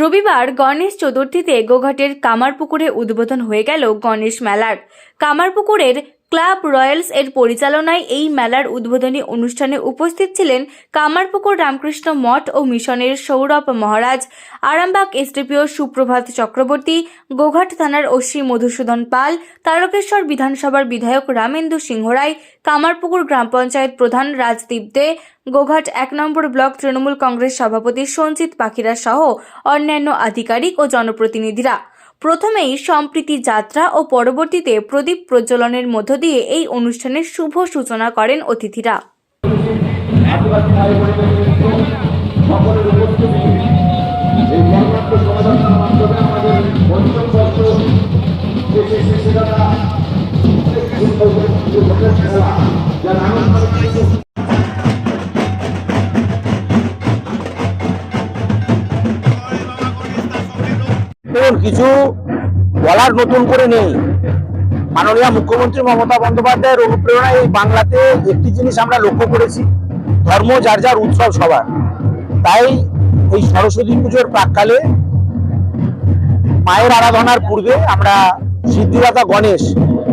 রবিবার গণেশ চতুর্থীতে গোঘাটের কামারপুকুরে উদ্বোধন হয়ে গেল গণেশ মেলার। কামারপুকুরের ক্লাব রয়্যালস এর পরিচালনায় এই মেলার উদ্বোধনী অনুষ্ঠানে উপস্থিত ছিলেন কামারপুকুর রামকৃষ্ণ মঠ ও মিশনের সৌরভ মহারাজ, আরামবাগ এসডিপিও সুপ্রভাত চক্রবর্তী, গোঘাট থানার ওসি মধুসূদন পাল, তারকেশ্বর বিধানসভার বিধায়ক রামেন্দু সিংহ রায়, কামারপুকুর গ্রাম পঞ্চায়েত প্রধান রাজদীপ দে, গোঘাট এক নম্বর ব্লক তৃণমূল কংগ্রেস সভাপতি সঞ্জিত পাখিরা সহ অন্যান্য আধিকারিক ও জনপ্রতিনিধিরা। প্রথমেই সম্প্রীতি যাত্রা ও পরবর্তীতে প্রদীপ প্রজ্বলনের মধ্য দিয়ে এই অনুষ্ঠানের শুভ সূচনা করেন অতিথিরা। সকলের উপস্থিতি, এই সমাধানের মাধ্যমে আমাদের পঞ্চম কিছু বলার নতুন করে নেই। মাননীয় মুখ্যমন্ত্রী মমতা বন্দ্যোপাধ্যায়ের অনুপ্রেরণায় এই বাংলাতে একটি জিনিস আমরা লক্ষ্য করেছি, ধর্ম যার যার উৎসব সবার। তাই এই সরস্বতী পুজোর প্রাককালে মায়ের আরাধনার পূর্বে আমরা সিদ্ধিদাতা গণেশ,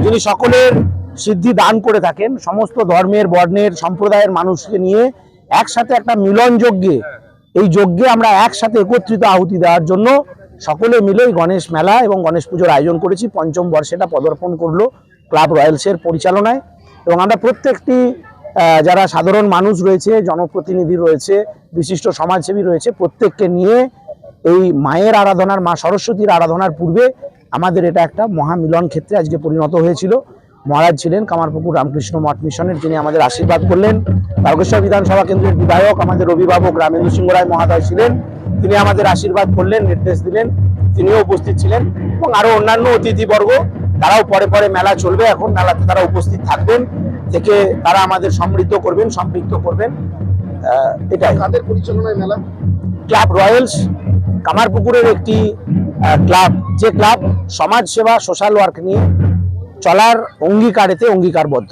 যিনি সকলের সিদ্ধি দান করে থাকেন, সমস্ত ধর্মের, বর্ণের, সম্প্রদায়ের মানুষকে নিয়ে একসাথে একটা মিলন যজ্ঞে এই যজ্ঞে আমরা একসাথে একত্রিত আহুতি দেওয়ার জন্য সকলে মিলে এই গণেশ মেলা এবং গণেশ পুজোর আয়োজন করেছি। পঞ্চম বর্ষেটা পদার্পণ করল ক্লাব রয়্যালসের পরিচালনায় এবং আমরা প্রত্যেকটি যারা সাধারণ মানুষ রয়েছে, জনপ্রতিনিধি রয়েছে, বিশিষ্ট সমাজসেবী রয়েছে, প্রত্যেককে নিয়ে এই মায়ের আরাধনার, মা সরস্বতীর আরাধনার পূর্বে আমাদের এটা একটা মহামিলন ক্ষেত্রে আজকে পরিণত হয়েছিল। মহারাজ ছিলেন কামারপুকুর রামকৃষ্ণ মঠ মিশনের, যিনি আমাদের আশীর্বাদ করলেন। তারকেশ্বর বিধানসভা কেন্দ্রের বিধায়ক, আমাদের অভিভাবক রামেন্দ্র সিংহ রায় মহাদয় ছিলেন। তিনি আমাদের আশীর্বাদ করলেন নির্দেশ দিলেন তিনিও উপস্থিত ছিলেন এবং আরও অন্যান্য অতিথিবর্গ তারাও পরে পরে মেলা চলবে। এখন মেলাতে তারা উপস্থিত থাকবেন থেকে তারা আমাদের সমৃদ্ধ করবেন সম্পৃক্ত করবেন। এটাই। কাদের পরিচালনায় মেলা? ক্লাব রয়্যালস কামারপুকুরের একটি ক্লাব। যে ক্লাব সমাজ সেবা সোশ্যাল ওয়ার্ক নিয়ে চলার অঙ্গীকারেতে অঙ্গীকারবদ্ধ।